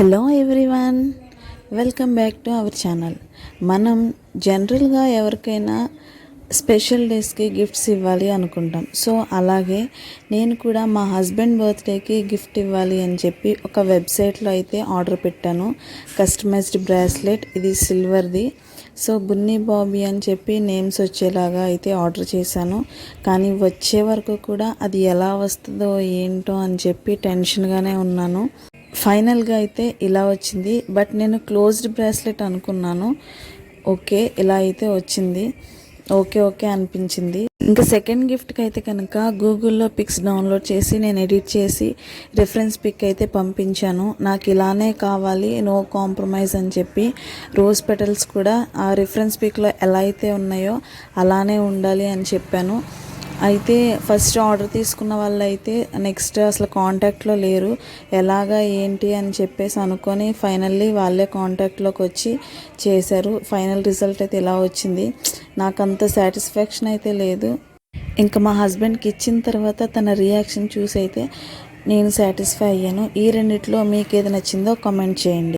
Hello everyone welcome back to our channel మనం జనరల్గా ఎవరికైనా స్పెషల్ డేస్కి గిఫ్ట్స్ ఇవ్వాలి అనుకుంటాం. సో అలాగే నేను కూడా మా హస్బెండ్ బర్త్డేకి గిఫ్ట్ ఇవ్వాలి అని చెప్పి ఒక వెబ్సైట్లో అయితే ఆర్డర్ పెట్టాను. కస్టమైజ్డ్ బ్రాస్లెట్ ఇది సిల్వర్ది సో బున్ని బాబీ అని చెప్పి నేమ్స్ వచ్చేలాగా అయితే ఆర్డర్ చేశాను. కానీ వచ్చే వరకు కూడా అది ఎలా వస్తుందో ఏంటో అని చెప్పి టెన్షన్గానే ఉన్నాను. ఫైనల్గా అయితే ఇలా వచ్చింది. బట్ నేను క్లోజ్డ్ బ్రాస్లెట్ అనుకున్నాను. ఓకే ఇలా అయితే వచ్చింది. ఓకే ఓకే అనిపించింది. ఇంకా సెకండ్ గిఫ్ట్కి అయితే కనుక గూగుల్లో పిక్స్ డౌన్లోడ్ చేసి నేను ఎడిట్ చేసి రిఫరెన్స్ పిక్ అయితే పంపించాను. నాకు ఇలానే కావాలి నో కాంప్రమైజ్ అని చెప్పి రోజ్ పెటల్స్ కూడా ఆ రిఫరెన్స్ పిక్లో ఎలా అయితే ఉన్నాయో అలానే ఉండాలి అని చెప్పాను. అయితే ఫస్ట్ ఆర్డర్ తీసుకున్న వాళ్ళు అయితే నెక్స్ట్ అసలు కాంటాక్ట్లో లేరు. ఎలాగా ఏంటి అని చెప్పేసి అనుకొని ఫైనల్లీ వాళ్ళే కాంటాక్ట్లోకి వచ్చి చేశారు. ఫైనల్ రిజల్ట్ అయితే ఇలా వచ్చింది. నాకు అంత సాటిస్ఫాక్షన్ అయితే లేదు. ఇంకా మా హస్బెండ్కి ఇచ్చిన తర్వాత తన రియాక్షన్ చూసి అయితే నేను సాటిస్ఫై అయ్యాను. ఈ రెండిట్లో మీకు ఏది నచ్చిందో కామెంట్ చేయండి.